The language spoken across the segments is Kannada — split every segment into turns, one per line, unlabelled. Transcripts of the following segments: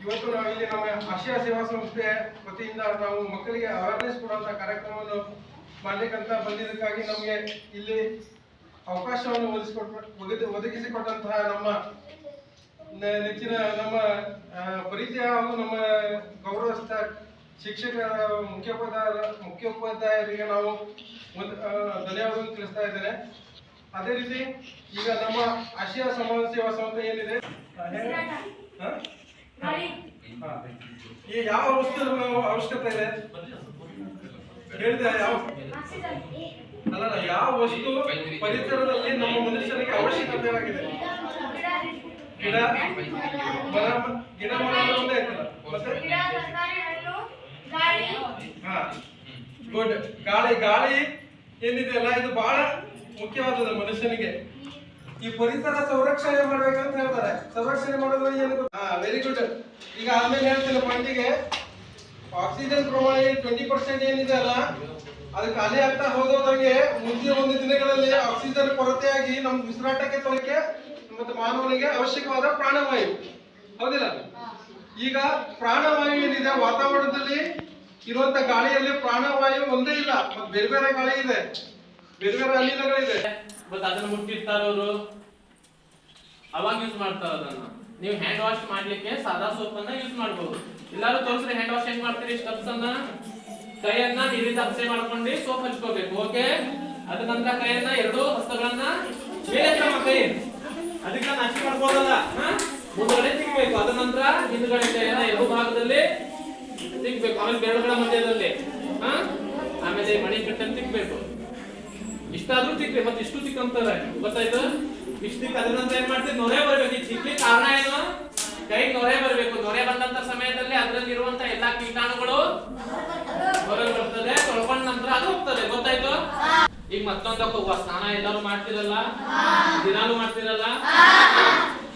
ಇವತ್ತು ನಾವು ಇಲ್ಲಿ ನಮ್ಮ ಆಶಯ ಸೇವಾ ಸಂಸ್ಥೆ ವತಿಯಿಂದ ನಾವು ಮಕ್ಕಳಿಗೆ ಅವೇರ್ನೆಸ್ ಕೊಡುವಂತ ಕಾರ್ಯಕ್ರಮವನ್ನು ಮಾಡ್ಲಿಕ್ಕಂತ ಬಂದಿದ್ದಕ್ಕಾಗಿ ನಮಗೆ ಇಲ್ಲಿ ಅವಕಾಶವನ್ನು ಒದಗಿಸಿಕೊಟ್ಟ ಒದಗಿ- ಒದಗಿಸಿಕೊಟ್ಟಂತಹ ನಮ್ಮ ನೆಚ್ಚಿನ ನಮ್ಮ ಪರಿಚಯ ಹಾಗೂ ನಮ್ಮ ಗೌರವಸ್ಥ ಶಿಕ್ಷಕರ ಮುಖ್ಯೋಪಾಧ್ಯಾಯ ಮುಖ್ಯೋಪಾಧ್ಯಾಯರಿಗೆ ನಾವು ಒಂದು ಧನ್ಯವಾದವನ್ನು ತಿಳಿಸ್ತಾ ಇದ್ದೇನೆ. ಅದೇ ರೀತಿ ಈಗ ನಮ್ಮ ಆಶಯ ಸಮಾಜ ಸೇವಾ ಸಂಸ್ಥೆ ಏನಿದೆ? ಈಗ ಯಾವ ವಸ್ತು ಅವಶ್ಯಕತೆ ಇದೆ? ಹೇಳಿದೆ ಯಾವ ಅಲ್ಲ ಅಲ್ಲ, ಯಾವ ವಸ್ತು ಪರಿಸರದಲ್ಲಿ ನಮ್ಮ ಮನುಷ್ಯನಿಗೆ ಅವಶ್ಯಕತೆ ಆಗಿದೆ ಗಿಡ ಮರ ಗಿಡ ಮರ ಒಂದೇ ಆಯ್ತಲ್ಲ ಹಾ ಗುಡ್ ಗಾಳಿ. ಗಾಳಿ ಏನಿದೆ ಅಲ್ಲ ಇದು ಬಹಳ ಮುಖ್ಯವಾದದ್ದು ಮನುಷ್ಯನಿಗೆ. ಈ ಪರಿಸರ ಸಂರಕ್ಷಣೆ ಮಾಡ್ಬೇಕಂತ ಹೇಳ್ತಾರೆ. ಸಂರಕ್ಷಣೆ ಮಾಡೋದು ಏನು ವೆರಿ ಗುಡ್ ಈಗ ಆಮೇಲೆ ಹೇಳ್ತೀನಿ ಪಾಯಿಂಟಿಗೆ ಆಕ್ಸಿಜನ್ ಪ್ರಮಾಣ ಟ್ವೆಂಟಿ ಪರ್ಸೆಂಟ್ ಏನಿದೆ ಅಲ್ಲ, ಅದು ಖಾಲಿ ಆಗ್ತಾ ಹೋದಂಗೆ ಮುಂದಿನ ಒಂದು ದಿನಗಳಲ್ಲಿ ಆಕ್ಸಿಜನ್ ಕೊರತೆಯಾಗಿ ನಮ್ಮ ಉಸಿರಾಟಕ್ಕೆ ತೊಳಕೆ ಮತ್ತು ಮಾನವನಿಗೆ ಅವಶ್ಯಕವಾದ ಪ್ರಾಣವಾಯು. ಹೌದಿಲ್ಲ? ಈಗ ಪ್ರಾಣವಾಯು ಏನಿದೆ, ವಾತಾವರಣದಲ್ಲಿ ಇರುವಂತ ಗಾಳಿಯಲ್ಲಿ ಪ್ರಾಣವಾಯು ಒಂದೇ ಇಲ್ಲ, ಮತ್ತೆ ಬೇರೆ ಬೇರೆ ಗಾಳಿ ಇದೆ. ಬೇರೆ ಬೇರೆ ಅನಿಲಗಳಿದೆ
ಮತ್ತ ಅದನ್ನ ಮುಟ್ಟಿರ್ತಾರ ಅವರು. ಅವಾಗ ಯೂಸ್ ಮಾಡ್ತಾರ ಅದನ್ನ. ನೀವು ಹ್ಯಾಂಡ್ ವಾಶ್ ಮಾಡ್ಲಿಕ್ಕೆ ಸಾದಾ ಸೋಪನ್ನ ಯೂಸ್ ಮಾಡಬಹುದು ಎಲ್ಲಾರು ತೋರಿಸ್ರಿ ಹ್ಯಾಂಡ್ ವಾಶ್ ಹೆಂಗ್ ಮಾಡ್ತೀರಿ ಸ್ಟೆಪ್ಸ್ ಅನ್ನ? ಕೈಯನ್ನ ನೀರಿಂದ ಅಪ್ಸೆ ಮಾಡ್ಕೊಂಡು ಸೋಪ್ ಹಚ್ಕೋಬೇಕು ಓಕೆ ಅದ ನಂತರ ಕೈಯನ್ನ ಎರಡು ಹಸ್ತಗಳನ್ನ ಮೇಲೆ ಎತ್ತಮ್ಮ ಕೈ ಅದಕ್ಕೆ ನಾಚಿ ಮಾಡ್ಬೋದಲ್ಲ? ಹಾ? ಮುಂದ್ಗಡೆ ತಿಕ್ಬೇಕು ಅದ ನಂತರ ಹಿಂದ್ಗಡೆ ಕೈಯನ್ನ ಎರಡು ಭಾಗದಲ್ಲಿ ತಿಕ್ಬೇಕು ಆಮೇಲೆ ಬೆರಳುಗಳ ಮಧ್ಯದಲ್ಲಿ. ಆಮೇಲೆ ಮಣಿ ಕಟ್ಟನ್ನು ತಿಕ್ಬೇಕು ಇಷ್ಟಾದ್ರೂ ಸಿಕ್ಲಿ ಮತ್ತೆ ಇಷ್ಟು ಸಿಕ್ಕಂತಾರೆ ಗೊತ್ತಾಯ್ತು? ಇಷ್ಟು ತಿಕ್ಕ ಅದ್ರ ನಂತರ ಏನ್ ಮಾಡ್ತೀವಿ ನೊರೆ ಬರ್ಬೇಕು. ಈ ತಿಕ್ಲಿ ಕಾರಣ ಏನು? ಕೈ ನೊರೆ ಬರ್ಬೇಕು. ನೊರೆ ಬಂದಂತ ಸಮಯದಲ್ಲಿ ಅದ್ರಲ್ಲಿ ಇರುವಂತ ಎಲ್ಲಾ ಕೀಟಾಣುಗಳು ಹೊರಗೆ ಬರ್ತದೆ ತೊಳ್ಕೊಂಡ ನಂತರ ಅದು ಹೋಗ್ತದೆ. ಗೊತ್ತಾಯ್ತು? ಈಗ ಮತ್ತೊಂದಕ್ಕೆ ಹೋಗುವ. ಸ್ನಾನ ಎಲ್ಲರೂ ಮಾಡ್ತಿರಲ್ಲ? ದಿನಾಲು ಮಾಡ್ತಿರಲ್ಲ?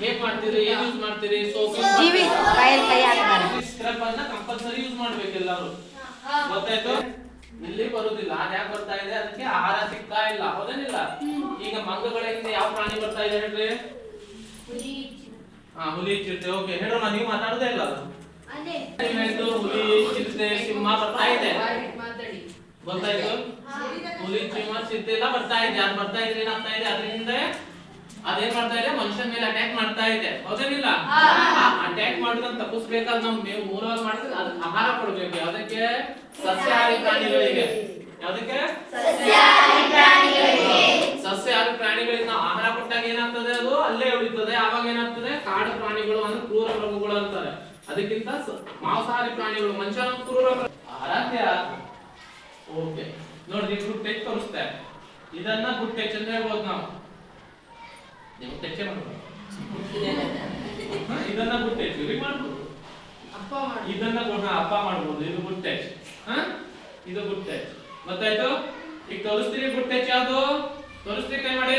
ಹೇಗ್ ಮಾಡ್ತೀರಿ? ಏನ್ ಯೂಸ್ ಮಾಡ್ತೀರಿ? ಸೋಪ್ ಸ್ಕ್ರಬ್ ಅನ್ನ ಕಂಪಲ್ಸರಿ ಯೂಸ್ ಮಾಡ್ಬೇಕು ಎಲ್ಲರೂ. ಗೊತ್ತಾಯ್ತು? ಇಲ್ಲಿ ಬರುದಿಲ್ಲ. ಅದ್ ಯಾಕೆ ಬರ್ತಾ ಇದೆ ಅದಕ್ಕೆ ಆಹಾರ ಸಿಗ್ತಾ ಇಲ್ಲ ಹೌದೇನಿಲ್ಲ? ಈಗ ಮಂಗಗಳಿಂದ ಯಾವ ಪ್ರಾಣಿ ಬರ್ತಾ ಇದೆ ಹೇಳ್ರಿ? ಹಾ ಹುಲಿ ಚಿರತೆ ಓಕೆ. ಹೇಳೋಣ ನೀವು ಮಾತಾಡೋದೇ ಇಲ್ಲ ಅದು. ಹುಲಿ ಚಿರತೆ ಸಿಂಹ ಬರ್ತಾ ಇದೆ? ಗೊತ್ತಾಯ್ತು ಹುಲಿ ಸಿಂಹ ಚಿರತೆ ಎಲ್ಲ ಬರ್ತಾ ಇದೆ. ಅದ್ ಬರ್ತಾ ಇದ್ರೆ ಏನಾಗ್ತಾ ಇದೆ? ಅದರಿಂದ ಅದೇನ್ ಮಾಡ್ತಾ ಇದೆ? ಮನುಷ್ಯನ ಮೇಲೆ ಅಟ್ಯಾಕ್ ಮಾಡ್ತಾ ಇದೆ. ಹೌದೇನಿಲ್ಲ? ಅಟ್ಯಾಕ್ ಮಾಡೋದನ್ನ ತಪ್ಪಿಸ್ಬೇಕಾದ್ರೆ ನಮ್ಗೆ ಮೇವು ಮೂರವಾಗ ಮಾಡಿದ್ರೆ ಅದಕ್ಕೆ ಆಹಾರ ಕೊಡ್ಬೇಕು ಅದಕ್ಕೆ ಸಸ್ಯಾಹಾರಿ ಪ್ರಾಣಿಗಳಿಗೆ. ಯಾವ್ದಕ್ಕೆ? ಸಸ್ಯಾಹಾರಿ ಪ್ರಾಣಿಗಳಿಗೆ ನಾವು ಆಹಾರ ಕೊಟ್ಟಾಗ ಏನಾಗ್ತದೆ ಅದು? ಅಲ್ಲೇ ಉಳಿತದೆ. ಆವಾಗ ಏನಾಗ್ತದೆ? ಕಾಡು ಪ್ರಾಣಿಗಳು ಅಂದ್ರೆ ಕ್ರೂರ ಮೃಗಗಳು ಅಂತಾರೆ. ಅದಕ್ಕಿಂತ ಮಾಂಸಾಹಾರಿ ಪ್ರಾಣಿಗಳು ಮನುಷ್ಯ ಕ್ರೂರ ಓಕೆ ನೋಡಿ ಗುಡ್ ಟೆಚ್ ತೋರಿಸ್ತೆ. ಇದನ್ನ ಗುಡ್ ಟೆಚ್ ಅಂತ ಹೇಳ್ಬೋದು ನಾವು. ನೀವು ಟೆಚ್ ಮಾಡ್ಬೋದು. ಹ, ಇದನ್ನ ಗುಡ್ ಟೆಚ್ ಇವ್ರಿಗೆ ಮಾಡ್ಬೋದು. ಇದನ್ನ ಅಪ್ಪ ಮಾಡ್ಬೋದು. ಇದು ಗುಡ್ ಟೆಚ್ ಹ? ಇದು ಗುಡ್ ಟಚ್ ಗೊತ್ತಾಯ್ತು ಈಗ ತೋರಿಸ್ತೀರಿ ಗುಡ್ ಟಚ್ ಯಾವುದು ತೋರಿಸ್ತೀರಿ ಕೈ ಮಾಡಿ.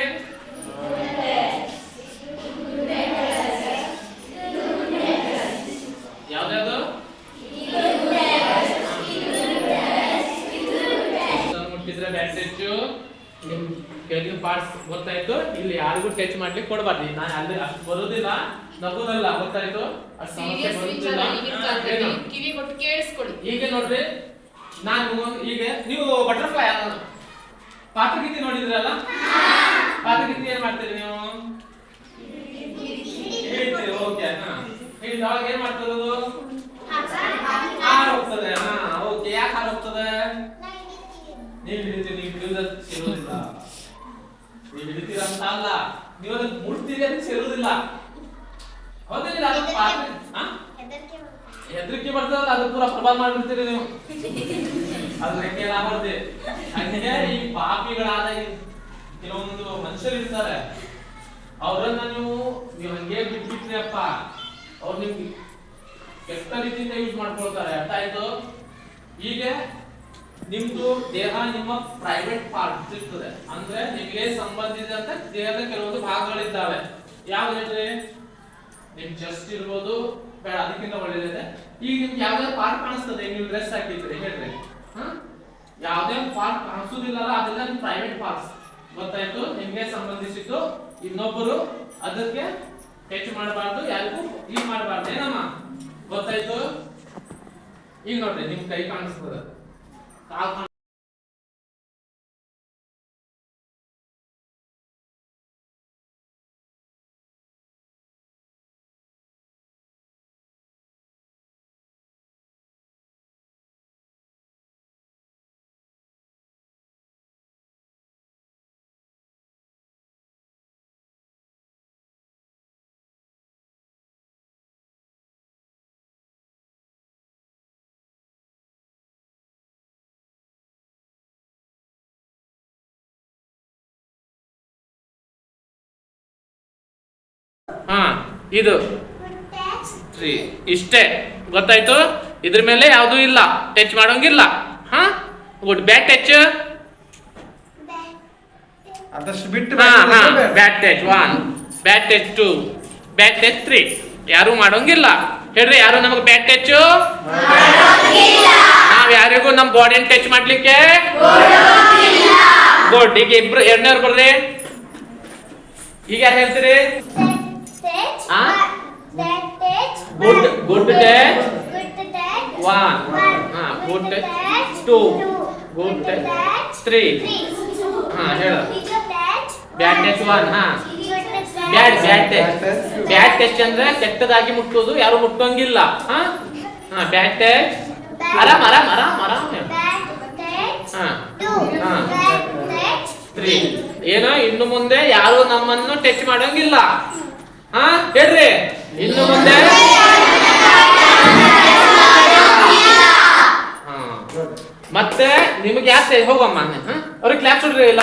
ಯಾವ್ದ್ಯಾವ್ದು? ಮುಟ್ಟಿದ್ರೆ ನಿಮ್ ಕೆಳಗಿನ ಪಾರ್ಟ್ಸ್ ಗೊತ್ತಾಯ್ತು. ಇಲ್ಲಿ ಯಾರಿಗೂ ಟಚ್ ಮಾಡ್ಲಿಕ್ಕೆ ಕೊಡ್ಬಾರ್ದು. ನಾನು ಅಲ್ಲಿ ಅಷ್ಟು ಬರೋದಿಲ್ಲ. ನಗೋದಲ್ಲ ಗೊತ್ತಾಯ್ತು? ಅಷ್ಟು ಸಮಸ್ಯೆ ಬರೋದಿಲ್ಲ. ಈಗ ನೋಡ್ರಿ. ನಾನು ಈಗ ನೀವು ಬಟರ್ಫ್ಲೈ ಪಾತ್ರಗೀತಿ ನೋಡಿದ್ರಲ್ಲ? ಪಾತ್ರಗೀತಿ ಏನ್ ಮಾಡ್ತೀರಿ ನೀವು? ಹೇಳ್ತೀರಿ ಓಕೆ ಹಾ. ಹೇಳಿದವಾಗ ಏನ್ ಮಾಡ್ತಿರೋದು ಹಾರ ಹೋಗ್ತದೆ, ಹಾ ಓಕೆ ಯಾಕೆ ಹಾರ ನೀವು ಹಿಡಿತೀರಿ, ನೀವು ಹಿಡಿಯೋದಕ್ಕೆ ಸೇರೋದಿಲ್ಲ. ನೀವು ಹಿಡಿತೀರ ಅಂತ ಅಲ್ಲ. ನೀವು ಅದಕ್ಕೆ ಮುಟ್ತೀರಿ ಅದಕ್ಕೆ ಸೇರೋದಿಲ್ಲ. ಹೌದಿಲ್ಲ ಅದು ಪಾತ್ರ ಹೆದರಿಕೆ ಬರ್ತದಲ್ಲ ಅದು ಪೂರ ಪ್ರಭಾವ ಮಾಡ್ಬಿಡ್ತೀರಿ ನೀವು. ಅದು ರೆಕ್ಕೆ ಆಗಬಾರ್ದು ಹಂಗೆ ಈ ಪಾಪಿಗಳಾದ ಕೆಲವೊಂದು ಮನುಷ್ಯರು ಇರ್ತಾರೆ. ಅವ್ರನ್ನ ನೀವು ನೀವು ಹಂಗೆ ಬಿಟ್ಬಿಟ್ರಿ ಅಪ್ಪ. ಅವ್ರು ನಿಮ್ಗೆ ಕೆಟ್ಟ ರೀತಿಯಿಂದ ಯೂಸ್ ಮಾಡ್ಕೊಳ್ತಾರೆ. ಅರ್ಥ ಆಯ್ತು? ಹೀಗೆ ನಿಮ್ದು ದೇಹ ನಿಮ್ಮ ಪ್ರೈವೇಟ್ ಪಾರ್ಟ್ ಇರ್ತದೆ. ಅಂದ್ರೆ ನಿಮಗೆ ಸಂಬಂಧಿಸಿದಂತ ದೇಹದ ಕೆಲವೊಂದು ಭಾಗಗಳಿದ್ದಾವೆ. ಯಾವ ಹೇಳ್ರಿ ನಿಮ್ ಜಸ್ಟ್ ಇರ್ಬೋದು, ಬೇಡ, ಅದಕ್ಕಿಂತ ಒಳ್ಳೇದಿದೆ. ಈಗ ನಿಮ್ಗೆ ಯಾವ್ದಾದ್ರು ಪಾರ್ಕ್ ಕಾಣಿಸ್ತದೆ, ನೀವು ಡ್ರೆಸ್ ಹಾಕಿದ್ರೆ, ಹೇಳ್ರಿ? ಯಾವ್ದೇ ಪಾರ್ಟ್ ಕಾಣಿಸೋದಿಲ್ಲಲ್ಲ, ಅದೆಲ್ಲ ಪ್ರೈವೇಟ್ ಪಾರ್ಟ್ಸ್ ಗೊತ್ತಾಯ್ತು? ನಿಮ್ಗೆ ಸಂಬಂಧಿಸಿದ್ದು ಇನ್ನೊಬ್ಬರು ಅದಕ್ಕೆ ಹೆಚ್ಚು ಮಾಡಬಾರ್ದು, ಯಾರಿಗೂ ಈ ಮಾಡಬಾರ್ದು. ಏನಮ್ಮ? ಗೊತ್ತಾಯ್ತು? ಈಗ ನೋಡ್ರಿ ನಿಮ್ ಕೈ ಕಾಣಿಸ್ತದೆ. ಕಾಲ್ ಹಾ ಇದು. ತ್ರೀ ಇಷ್ಟೇ. ಗೊತ್ತಾಯ್ತು? ಇದ್ರ ಮೇಲೆ ಯಾವುದು ಇಲ್ಲ. ಟಚ್ ಮಾಡೋಂಗಿಲ್ಲ. ಹಾ? ಗುಡ್ ಬ್ಯಾಟ್ ಟಚ್
ಅದಷ್ಟು ಬಿಟ್ಟು
ಹಾ ಹಾ.
ಬೇಡ.
Bad touch one bad touch two bad touch three ಯಾರು ಮಾಡೋಂಗಿಲ್ಲ. ಹೇಳ್ರಿ ಯಾರು ನಮಗೆ ಬ್ಯಾಟ್ ಟಚ್ ನಾವ್ ಯಾರಿಗೂ ನಮ್ ಬಾಡಿನ ಟಚ್ ಮಾಡ್ಲಿಕ್ಕೆ ಗುಡ್ ಈಗ ಇಬ್ರು ಎರಡನೇವ್ರು ಬರ್ರಿ. ಈಗ ಯಾರು ಹೇಳ್ತೀರಿ?
Ah?
Good good touch one
One.
ಹಾ good
Good
touch
good
two
Two.
Good
Good.
Three
Three.
ah ಹೇಳು ಬ್ಯಾಡ್ ಟಚ್ ಒನ್ ಹಾ bad
bad
touch. Bad touch ಅಂದ್ರೆ ಕೆಟ್ಟದಾಗಿ ಮುಟ್ಟೋದು ಯಾರು ಮುಟ್ಟೋಂಗಿಲ್ಲ ಹಾ ಹಾ ಬ್ಯಾಟ್ ಟಚ್ ಆರಾಮ್ ಆರಾಮ್ ಆರಾಮ್ ಆರಾಮ್. ಹಾ. ಹಾ. ತ್ರೀ ಏನೋ ಇನ್ನು ಮುಂದೆ ಯಾರು ನಮ್ಮನ್ನು ಟಚ್ ಮಾಡೋಂಗಿಲ್ಲ ಹಾ ಹೇಳ್ರಿ. ಇನ್ನು ಮುಂದೆ. ಮತ್ತೆ ನಿಮಗೆ ಯಾಕೆ ಹೋಗಮ್ಮ? ಅವ್ರಿಗೆ ಕ್ಲಾಸ್ ಇಲ್ಲ.